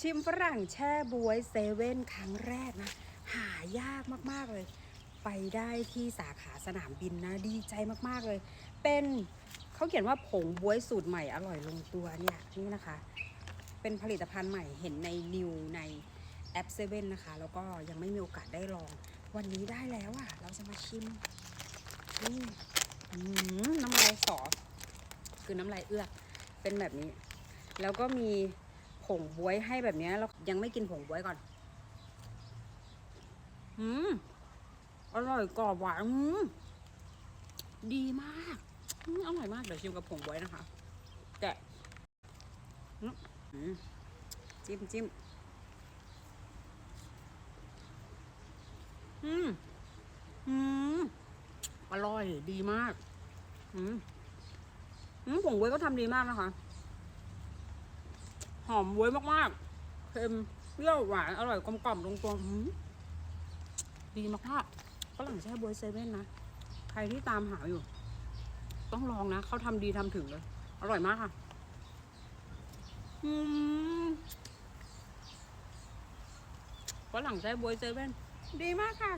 ชิมฝรั่งแช่บวยเซเว่นครั้งแรกนะ หายากมากๆเลย ไปได้ที่สาขาสนามบินนะ ดีใจมากๆเลย เป็นเขาเขียนว่าผงบวยสูตรใหม่อร่อยลงตัวเนี่ยนี่นะคะ เป็นผลิตภัณฑ์ใหม่เห็นในนิวในแอปเซเว่นนะคะ แล้วก็ยังไม่มีโอกาสได้ลอง วันนี้ได้แล้วอะ เราจะมาชิมนี่น้ำลายสอคือน้ำลายเอื้อกเป็นแบบนี้ แล้วก็มี ผงบวยให้แบบนี้ยเรายังไม่กินผงบวยก่อน อืม อร่อยกรอบหวานดีมากอร่อยมาก เดี๋ยวชิมกับผงบวยนะคะ แกะจิ้มจิ้มอืม อืม อร่อยดีมาก อืมอืมผงบวยก็ทำดีมากนะคะ หอมบวยมากๆเค็มเปรี้ยวหวานอร่อยกลมกล่อมลงตัวดีมากๆฝรั่งแช่บวยเซเว่นนะใครที่ตามหาอยู่ ต้องลองนะเขาทำดีทำถึงเลย อร่อยมากค่ะฝรั่งแช่บวยเซเว่นดีมากค่ะ